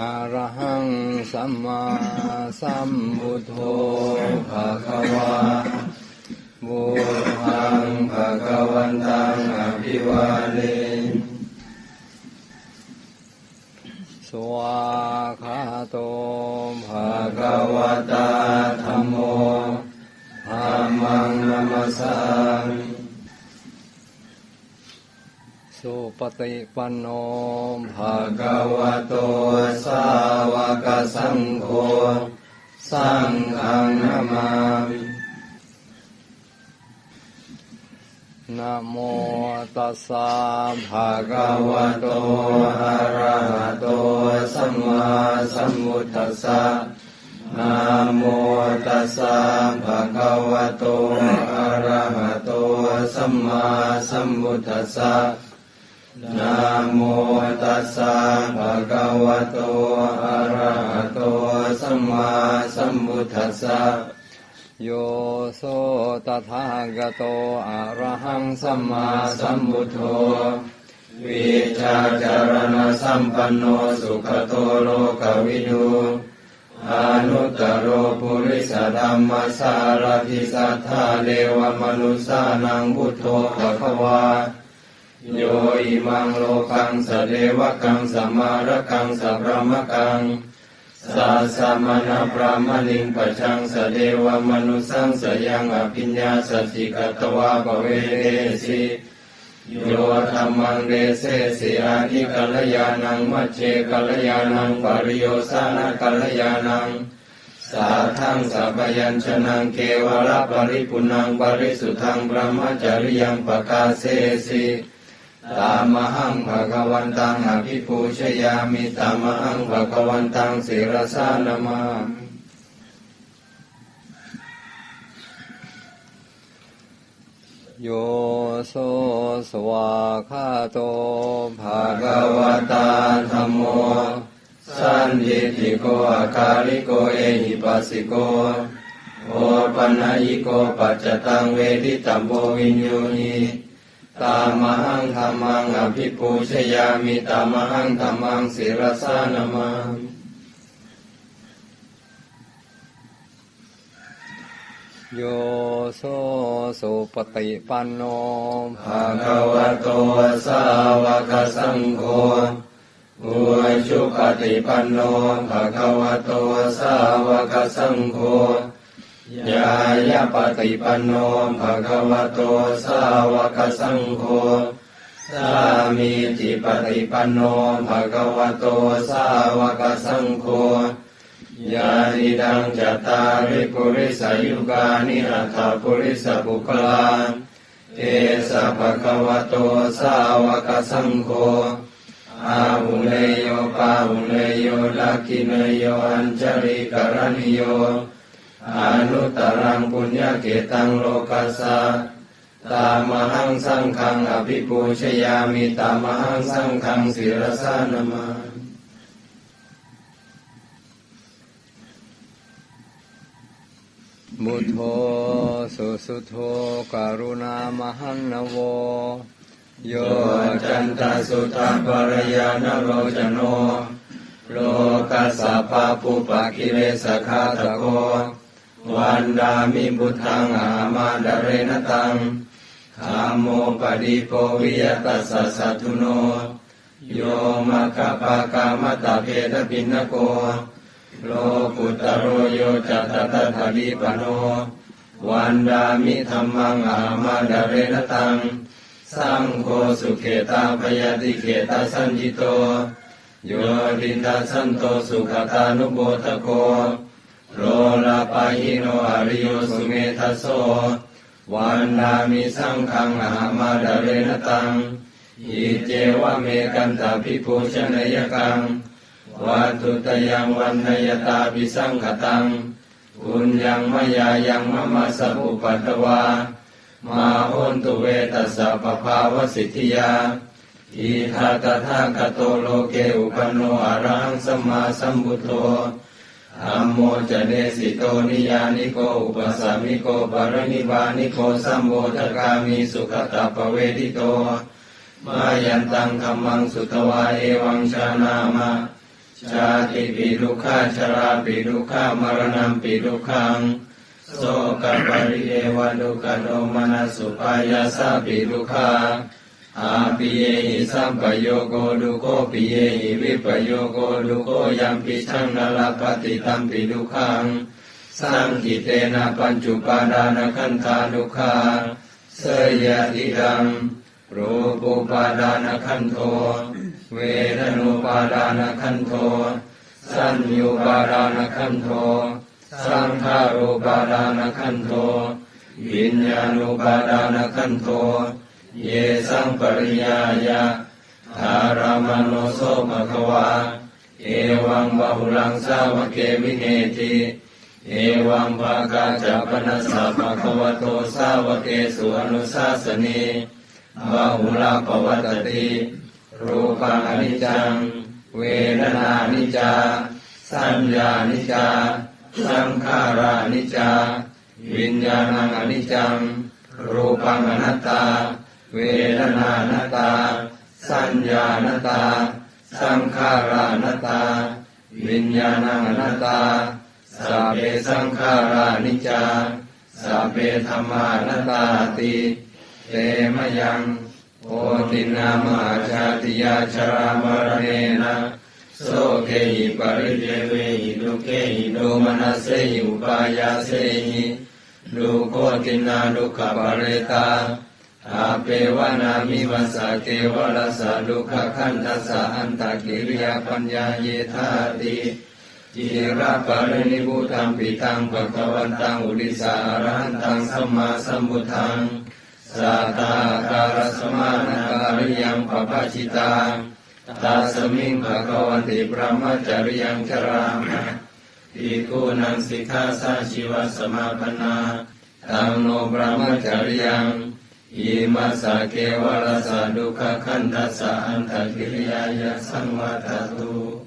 อะระหังสัมมาสัมพุทโธภะคะวาบุหังภะคะวันตังอภิวาเทสวาคาโตภะคะวะตาธัมโมธัมมังนัมสสามิ สุ ปฏิปันโนภะคะวะโตสาวกสังโฆสังฆนามามินะโมตัสสะภะคะวะโตอะระหะโตสัมมาสัมพุทธัสสะนะโมตัสสะภะคะวะโตอะระหะโตสัมมาสัมพุทธัสสะ นะโมตัสสะภะคะวะโต อะระหะโต สัมมาสัมพุทธัสสะ โยโสตถาคตโต อะระหังสัมมาสัมพุทโธวิชาจารณสัมปันโนสุขโตโลกวิดูอนุตตโรปุริสธรรมสารทิสัทธาเดวมนุสานังพุทโธภะคะวา โยอิมังโลกังสเดวกังสมารกังสพรหมกังสัสมณพระมลิงปชังสเดวมนุสังสยังอภิญญาสสิกตวาปเวเรสิโยธรรมังเดเสสิอานิกัลยานังมัจเจกัลยานังปริโยสานะกัลยานังสาทังสัพยัญชนะเกวระปริปุนังปริสุทังพระมจริยังปกาเสสิ ตามหังภะคะวันตังอภิปูชยามิตามหังภะคะวันตังศิรสานามาโยโสสวาคาโตภะคะวะตาธัมโมสันทิติโกอาคาริโกเอหิปัสสิโกโอปัญญิโกปัจจตังเวทิตัมโพวินโยนี ตามหังธรรมังอภิปูชยามิตามหังธรรมังศิรสานามาโยโสสุปฏิปันโนภะคะวะโตสาวกสังโฆอุชุปฏิปันโนภะคะวะโตสาวกสังโฆ ยายปฏิปันโนภะคะวะโตสาวกสังโฆสามีจิปฏิปันโนภะคะวะโตสาวกสังโฆยานิดังจัตตาริปุริสายุกานิอัตถปุริสปุคลาเอสะภะคะวะโตสาวกสังโฆอาหุเนโยปาหุเนโยลักขิเนโยอัญจริกรณิโย อนุตตรังปุญญเกตังโลกัสสะตามหังสังฆังอภิปูชยามิตามหังสังฆังศิรสานมาบุโธสุสุโธการุณามหันนโว โยจันตสุตาปรยานโรจโน โลกัสสะปาปุปะกิเลสคาตโก วันดามิบุตังอามาดเรนตังขามโมปดิโปวิยตัสสะสัตุโน โยมะคะปะกามตะเพทปินโก โลกุตโรโยจัตตตถาลีปโน วันดามิธรรมังอามาดเรนตัง สังโฆสุเขตาปยติเขตาสัญญิโต โยดินทาสันโตสุขตานุโบตโก โรลาปาหิโนอริโยสุเมทัสโสวันดามิสังขังอามาดเรนตังอิเจวะเมกันตาภิปูชนยกังวัตุตยังวันนยตาปิสังขตังปุญญังมยายังมะมะสัพุปัตตวามาโหนตุเวตัสสะปภาวสิทธิยาอิทาตถาคโตโลเกอุปโนอรังสัมมาสัมพุทโธธัมโมจเนสิโตนิยานิโกอุปสามิโกปารนิบานิโกสัมโมทกามิสุขตาปเวทิโตมายันตังธรรมังสุตวาเอวังชานามะชาติปิทุกขาชราปิทุกขามรณะปิทุกขังโสกปริเอวดุกโดมนัสสุปายาสาปิทุกขา อาปิเยหิสัมปโยโกดุโกปิเยหิวิปโยโกดุโกยัมปิชังนลปฏิตัมปิทุขังสังกิเตนะปัญจุปาดานขันธานุขาเสยติดังรูปุปาดานขันโท เวทนุปาดานขันโท สัญญูปาดานขันโท สังขารุปาดานขันโท วิญญาณุปาดานขันโท เยสังปริยายะธารามโนโสภะควาเอวังบาหุลังสาวกเกวิเนติเอวังภาคาจัปนัสสะภะคะวะโตสาวกเกสุอนุสาสนีบาหุลาปวัตติรูปังอนิจจัง เวทนานิจจา สัญญานิจจา สังขารานิจจา วิญญาณังอนิจจัง รูปังอนัตตา เวทนานตา สัญญานตา สังขารานตา วิญญาณังอนัตาสัพเพสังขารานิจาสัพเพธรรมานตาติเตมยังโอตินามาชาติยาชรามรเนนะโสเกหิปริเทเวหิดุเกหิโดมนัสเสหิอุปายาเสหิดุโคตินาดุขปเรตา อาเปวนามิวัสเกวรสะดุขขันทัสะอันตกิริยาปัญญาเยธาติจิระปะรินิพุตังปิตังปะคะวันตังอุริสารหันตังสัมมาสัมพุทธังสัตตาการสมานการิยังปปะชิตาตาสมิงภะคะวันติพระมัจริยังชรามอิกูนังสิกขาสาชีวสมาปนาตังโนพระมัจริยัง อิมาสาเกวรสาดุขขันทัสสะอันตกิริยายะสังวัตตุ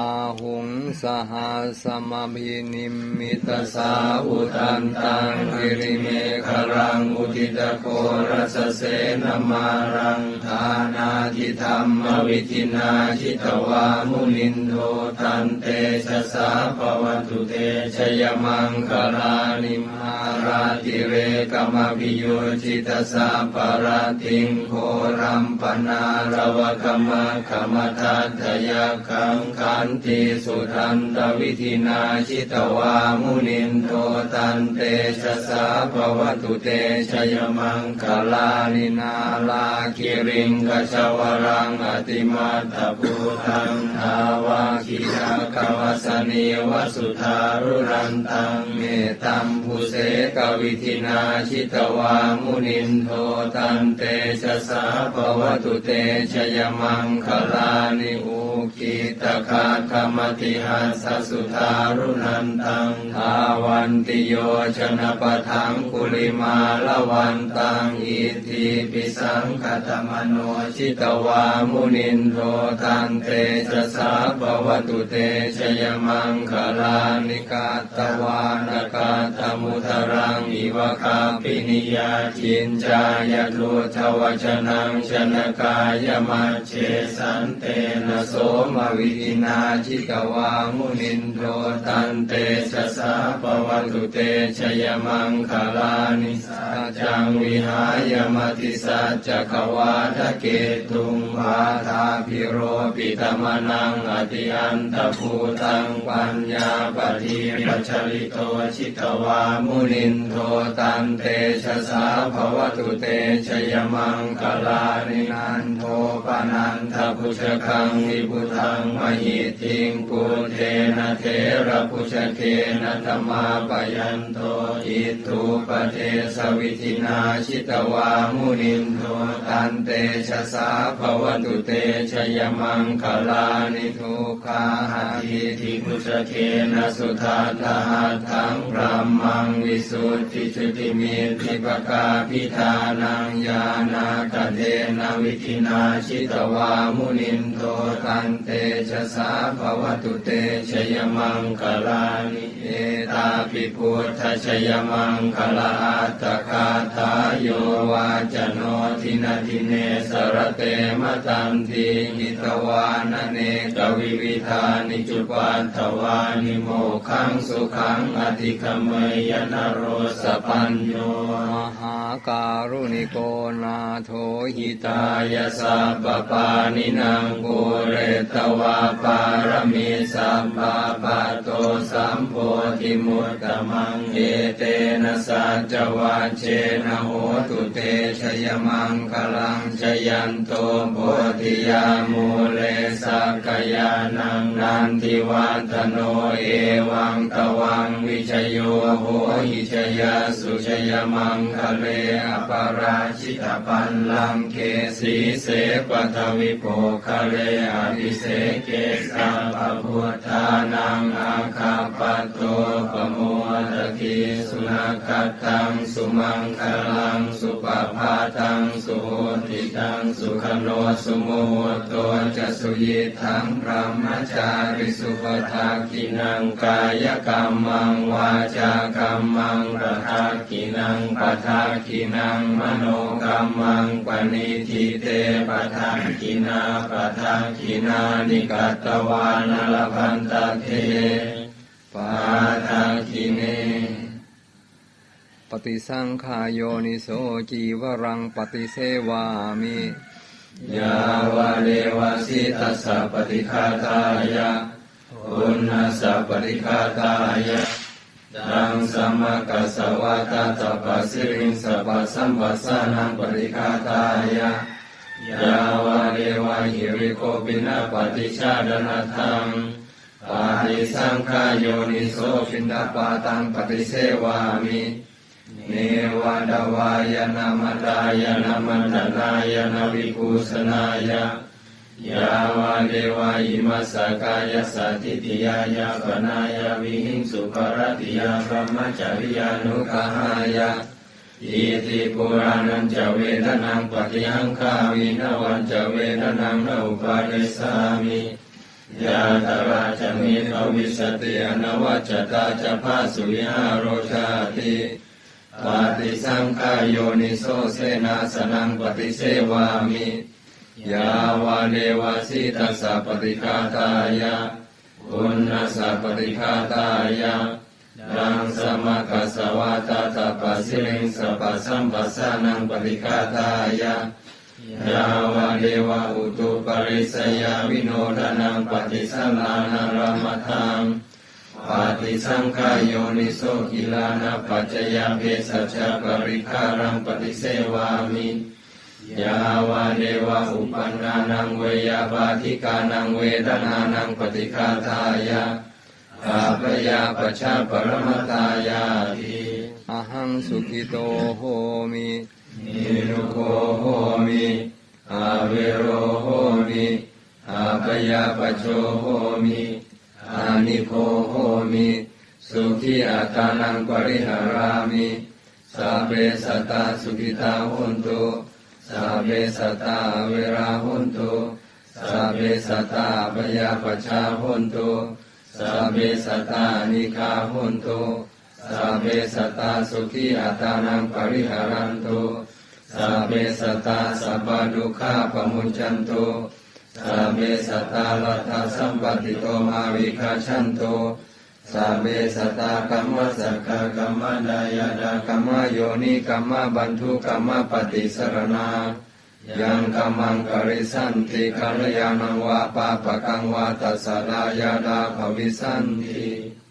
าหุงสหัสมบินิมิตสาอุตันตังกิริเมฆรังอุทิตโกรัสเสนมารังทานาทิธรรมวิธินาชิตวามุนินโทตันเตชะสาปวัตุเตชยมังคลานิมาราติเรกมพิโยจิตสาปราติงโครัมปนารวกมะขมทัตยาคังขันติสุทันตวิธินาชิตวามุนินโทตันเตชะสาปวัตุเตชยมังคลานินาลาคิริงกชวรังอติมาตภูตังทาวาคิยากวสนีวสุธารุรันตังเมตัมภูเสกวิธินาชิตวามุนินโทตันเตชะสาปวัตุเตชยมังคลานิอุกิตคาธรรมติหัสสสุธารุนันตังทาวันติโยชนะปะทังกุลิมาละวันตังอิทิปิสังคตมโนชิตวามุนินโทตันเตชะสาปวัตุเตชยมังคลานิกาตวานกาตมุตรังอิวคาปินิยาจินจายตุทวชนังชนกายมัจเชสันเตนะโสมวิธินาชิกวามุนินโทตันเตชะสาปวัตุเตชยมังคลานิสัจจังวิหายมติสัจจกวาทะเกตุงวาทาพิโรปิตมนังอติอันตภูตังปัญญาปฏิปัจฉริโตชิตวามุนินโทตันเตชะสาภวตุเตชยมังคลานินันโทปนันทพุชคังวิพุทังมหิทิงปุเทนะเทระพุชเคนะธรรมาปยันโตอิทุปเทสวิธินาชิตวามุนินโทตันเตชะสาภวตุเตชยมังคลานิทุกาหาทิทิพุชเคนะสุทัตตหัตังพระมังวิสุทธิจุติมิทิปกาพิธานังญาณากเทนะวิธินาชิตวามุนินโทตันเตชะสาาภวตุเตชยมังคลานิเอตาปิพุทธชยมังคลาอัตคาทายโยวาจโนทินาทิเนสรเตมตันติหิตวานเนกวิวิธานิจุปันทวานิโมขังสุขังอธิคมยนโรสปัญโยมหาการุณิโกนาโทหิตายสัพปานินางกุเรตวาปารมีสัมปาปะโตสัมโพธิมุตตมังเอเตนะสัจวัเชนะโหตุเตชยมังคลังชยันโตโพธิยามูเลสักกยานังนันทิวัตโนเอวังตวังวิชโยโหหิชยาสุชยมังคะเลอปาราชิตปันลังเคสีเสปทวิโภคะเลอภิเสเกสัมปพุทธานังอาคาปโตปโมตคีสุนักตังสุมังคลังสุปภาตังสุโหติตังสุขโนสุโมโตจะสุยิทังพระมจาริสุปทากินังกาายกรรมังวาจากรรมังปทากินังปทากินังมโนกรรมังปณิทิเตปทากินาปทากินานิกัตตวานลพันตเทปาทากิเนปฏิสังขายโยนิโสจีวรังปฏิเสวามิยาวะเลวะสิตัสสะปฏิฆาตายะ อุณสสะปฏิฆาตายะดังสัมมากัสสวะตาตะปัสสิริงสัพสัมปัสสานังปฏิฆาตายะยาวะเลวะหิริโกปินะปฏิชาดนาทังปาติสังขายโยนิโสปินดาปาตังปฏิเสวามิเนวาดวายนามัตายนามันตนายนาวิภูสนายะ ยาวาเดวาอิมัสสกายสัตติติยายาปนายาวิหิงสุภรติยาพรหมจริยานุกหายะอิติปุรานันจะเวทนังปฏิหังคาวินวันจะเวทนังนอุปาเดสามิยาตราจะมีภวิสติอนวัจตาจะพาสุวิหารโรชาติปฏิสังขายโยนิโสเสนาสนังปฏิเสวามิ ยาวาเดวสิตัสสะปฏิฆาตายะอุณนัสสะปฏิฆาตายะดังสมะกัสวะตาตาปัสสิริงสัพพะสัมปัสสานังปฏิฆาตายะยาวาเดวะอุตุปริสยาวิโนดานังปฏิสัมมานารัมทังปฏิสังขายโยนิโสกิลานะปัจจยาเพสัชฌะปริคารังปฏิเสวามิ ยาวาเดวะอุปันนานังเวยาปาทิกานังเวทนานังปฏิฆาทายะอาปยาปชาปรมตายาทิอหังสุขิโตโหมินิรุโคโหมิอาเวโรโหมิอาปยาปโชโหมิอานิโคโหมิสุขีอัตานังปริหารามิสัพเพสัตตาสุขิตาหุนตุ สัพเพสัตตาเวราหุนตุสัพเพสัตตาปยาปชาหุนตุสัพเพสัตตานิคาหุนตุสัพเพสัตตาสุขีอัตานังปริหารันตุสัพเพสัตตาสัพพดุขาปมุญจันตุสัพเพสัตตาลัทธสัมปติโตมาวิคาชันโต สัพเพสัตตากัมมสักขะกัมมะดายาดากัมมโยนิกรรมบันทุกัมมปฏิสรณายังกัมมังกริสันติกัลยาณังวาปาปะกังวาตัสสะลายาดาภวิสันติ